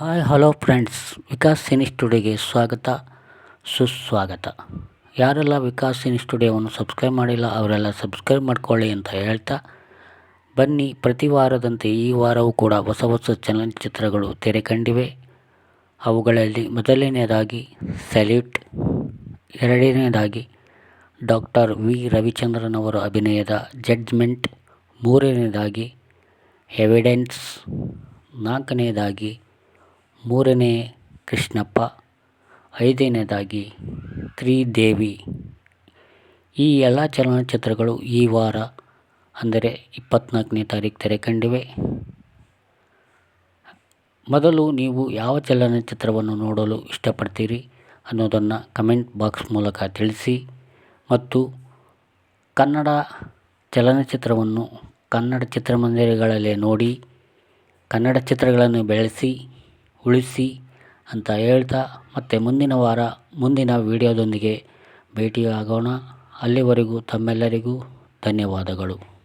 Hi hello friends Vikas cine ಸ್ಟುಡಿಯೋಗೆ ಸ್ವಾಗತ, ಸುಸ್ವಾಗತ. ಯಾರೆಲ್ಲ ವಿಕಾಸ್ ಸಿನಿ ಸ್ಟುಡಿಯೋವನ್ನು ಸಬ್ಸ್ಕ್ರೈಬ್ ಮಾಡಿಲ್ಲ, ಅವರೆಲ್ಲ ಸಬ್ಸ್ಕ್ರೈಬ್ ಮಾಡ್ಕೊಳ್ಳಿ ಅಂತ ಹೇಳ್ತಾ ಬನ್ನಿ. ಪ್ರತಿ ವಾರದಂತೆ ಈ ವಾರವೂ ಕೂಡ ಹೊಸ ಹೊಸ ಚಲನಚಿತ್ರಗಳು ತೆರೆ ಕಂಡಿವೆ ಅವುಗಳಲ್ಲಿ ಮೊದಲನೆಯದಾಗಿ ಸೆಲ್ಯೂಟ್ ಎರಡನೆಯದಾಗಿ ಡಾಕ್ಟರ್ ವಿ ರವಿಚಂದ್ರನ್ ಅವರ ಅಭಿನಯದ ಜಡ್ಜ್ಮೆಂಟ್ ಮೂರನೆಯದಾಗಿ ಎವಿಡೆನ್ಸ್ ನಾಲ್ಕನೆಯದಾಗಿ ಮೂರನೇ ಕೃಷ್ಣಪ್ಪ, ಐದನೇದಾಗಿ ತ್ರಿದೇವಿ. ಈ ಎಲ್ಲ ಚಲನಚಿತ್ರಗಳು ಈ ವಾರ, ಅಂದರೆ ಇಪ್ಪತ್ನಾಲ್ಕನೇ ತಾರೀಕು ತೆರೆ ಕಂಡಿವೆ. ಮೊದಲು ನೀವು ಯಾವ ಚಲನಚಿತ್ರವನ್ನು ನೋಡಲು ಇಷ್ಟಪಡ್ತೀರಿ ಅನ್ನೋದನ್ನು ಕಮೆಂಟ್ ಬಾಕ್ಸ್ ಮೂಲಕ ತಿಳಿಸಿ. ಮತ್ತು ಕನ್ನಡ ಚಲನಚಿತ್ರವನ್ನು ಕನ್ನಡ ಚಿತ್ರಮಂದಿರಗಳಲ್ಲೇ ನೋಡಿ, ಕನ್ನಡ ಚಿತ್ರಗಳನ್ನು ಬೆಳೆಸಿ ಉಳಿಸಿ ಅಂತ ಹೇಳ್ತಾ ಮತ್ತೆ ಮುಂದಿನ ವಾರ ಮುಂದಿನ ವಿಡಿಯೋದೊಂದಿಗೆ ಭೇಟಿಯಾಗೋಣ. ಅಲ್ಲಿವರೆಗೂ ತಮ್ಮೆಲ್ಲರಿಗೂ ಧನ್ಯವಾದಗಳು.